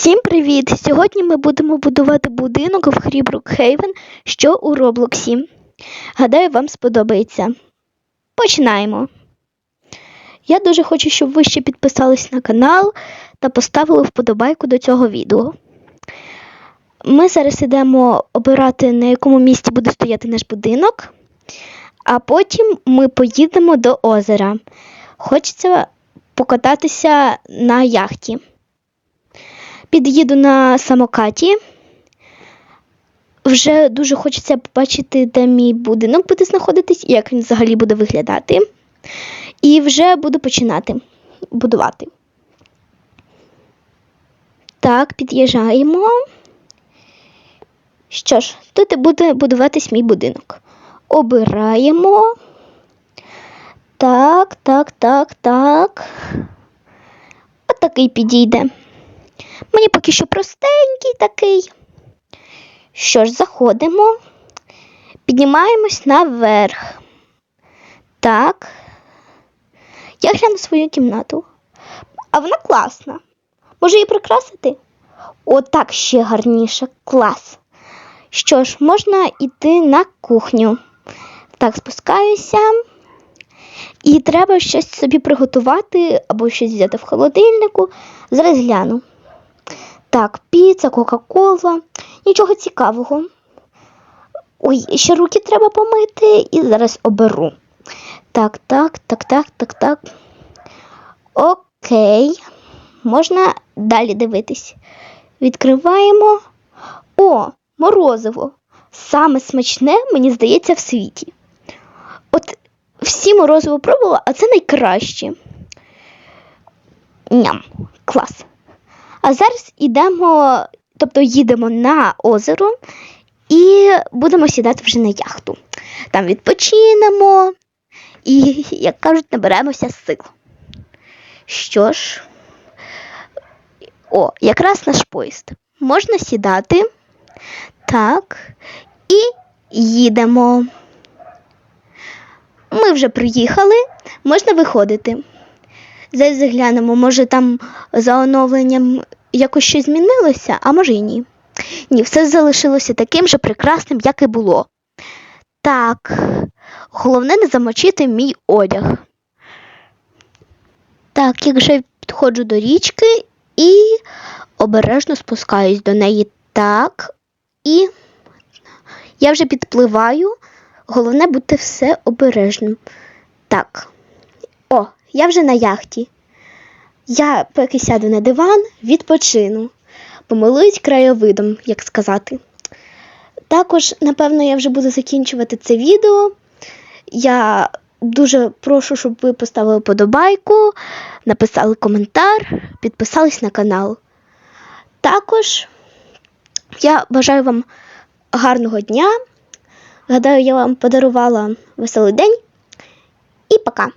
Всім привіт! Сьогодні ми будемо будувати будинок в грі Брукхейвен, що у Роблоксі. Гадаю, вам сподобається. Починаємо. Я дуже хочу, щоб ви ще підписались на канал та поставили вподобайку до цього відео. Ми зараз йдемо обирати, на якому місці буде стояти наш будинок, а потім ми поїдемо до озера. Хочеться покататися на яхті. Під'їду на самокаті. Вже дуже хочеться побачити, де мій будинок буде знаходитись і як він взагалі буде виглядати. І вже буду починати будувати. Так, під'їжджаємо. Що ж, тут буде будуватись мій будинок. Обираємо. Так, так, так, так. Отакий підійде. Мені поки що простенький такий. Що ж, заходимо, піднімаємось наверх. Так. Я гляну свою кімнату. А вона класна. Може її прикрасити? Отак ще гарніше. Клас. Що ж, можна йти на кухню. Так, спускаюся. І треба щось собі приготувати або щось взяти в холодильнику. Зараз гляну. Так, піца, Кока-Кола, нічого цікавого. Ой, ще руки треба помити і зараз оберу. Так, так, так, так, так, так. Окей. Можна далі дивитись. Відкриваємо. О, морозиво. Саме смачне, мені здається, в світі. От всі морозиво пробувала, а це найкраще. Ням, клас. А зараз йдемо, тобто їдемо на озеро і будемо сідати вже на яхту. Там відпочинемо і, як кажуть, наберемося сил. Що ж, о, якраз наш поїзд. Можна сідати. Так, і їдемо. Ми вже приїхали, можна виходити. Зараз заглянемо, може там за оновленням якось щось змінилося, а може й ні. Ні, все залишилося таким же прекрасним, як і було. Так, головне не замочити мій одяг. Так, як вже підходжу до річки і обережно спускаюсь до неї. Так, і я вже підпливаю. Головне бути все обережним. Так. О, я вже на яхті. Я поки сяду на диван, відпочину, помилуюсь краєвидом, як сказати. Також, напевно, я вже буду закінчувати це відео. Я дуже прошу, щоб ви поставили подобайку, написали коментар, підписались на канал. Також я бажаю вам гарного дня. Гадаю, я вам подарувала веселий день. І пока!